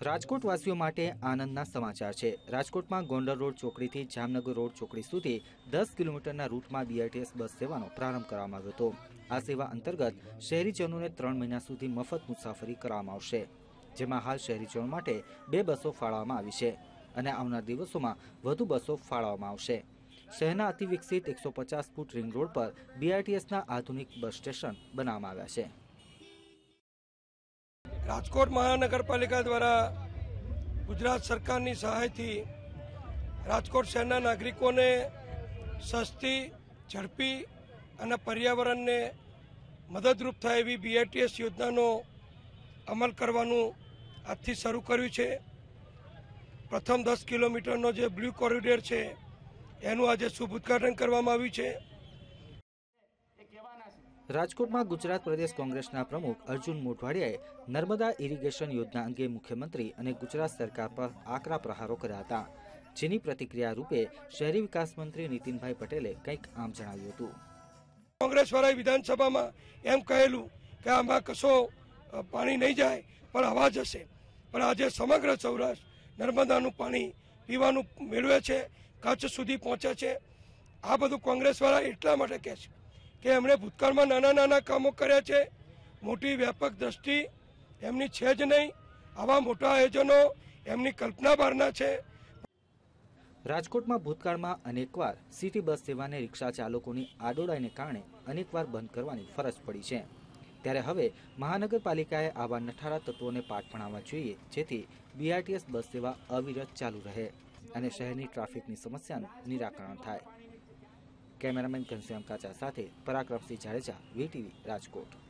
રાજકોટ વાસીઓ માટે આનંદના સમાચાર છે. રાજકોટમાં ગોંડલ રોડ ચોકડીથી જામનગર રોડ ચોકડી સુધી દસ કિલોમીટરના રૂટમાં બીઆરટીએસ બસ સેવાનો પ્રારંભ કરવામાં આવ્યો હતો. આ સેવા અંતર્ગત શહેરીજનોને ત્રણ મહિના સુધી મફત મુસાફરી કરવામાં આવશે, જેમાં હાલ શહેરીજનો માટે બે બસો ફાળવવામાં આવી છે અને આવનાર દિવસોમાં વધુ બસો ફાળવવામાં આવશે. શહેરના અતિ વિકસિત એકસો પચાસ ફૂટ રિંગ રોડ પર બીઆરટીએસના આધુનિક બસ સ્ટેશન બનાવવામાં આવ્યા છે. રાજકોટ મહાનગરપાલિકા દ્વારા ગુજરાત સરકારની સહાયથી રાજકોટ શહેરના નાગરિકોને સસ્તી, ઝડપી અને પર્યાવરણને મદદરૂપ થાય એવી બીઆરટીએસ યોજનાનો અમલ કરવાનું આજથી શરૂ કર્યું છે. પ્રથમ દસ કિલોમીટરનો જે બ્લુ કોરિડોર છે, એનું આજે શુભ ઉદ્ઘાટન કરવામાં આવ્યું છે. રાજકોટમાં ગુજરાત પ્રદેશ કોંગ્રેસના પ્રમુખ અર્જુન મોઢવાડિયાએ નર્મદા ઇરિગેશન યોજના અંગે મુખ્યમંત્રી અને ગુજરાત સરકાર પર આકરા પ્રહારો કર્યા હતા, જેની પ્રતિક્રિયા રૂપે શહેરી વિકાસ મંત્રી નીતિનભાઈ પટેલે કંઈક આમ જણાવ્યું હતું. કોંગ્રેસ વાળાએ વિધાનસભામાં એમ કહેલું કે આમાં કશો પાણી નહીં જાય, પણ હવા જશે. પણ આજે સમગ્ર સૌરાષ્ટ્ર નર્મદાનું પાણી પીવાનું મેળવે છે, કચ્છ સુધી પહોંચે છે. આ બધું કોંગ્રેસ વાળા એટલા માટે કહે છે. કે એમણે ભૂતકાળમાં નાના નાના કામો કર્યા છે. મોટી વ્યાપક દ્રષ્ટિ એમની છે જ નહીં. આવા મોટા આયોજનો એમની કલ્પના બહારના છે. રાજકોટમાં ભૂતકાળમાં અનેકવાર સિટી બસ સેવાને રિક્ષા ચાલકોની આડોડાઈને કારણે અનેકવાર બંધ કરવાની ફરજ પડી છે. ત્યારે હવે મહાનગરપાલિકાએ આવા નઠારા તત્વોને પાઠ ભણાવવા જોઈએ, જેથી બીઆરટીએસ બસ સેવા અવિરત ચાલુ રહે અને શહેરની ટ્રાફિકની સમસ્યાનું નિરાકરણ થાય. કેમેરામેન ઘનશ્યામ કાચા સાથે પરાક્રમસિંહ જાડેજા વીટીવી રાજકોટ.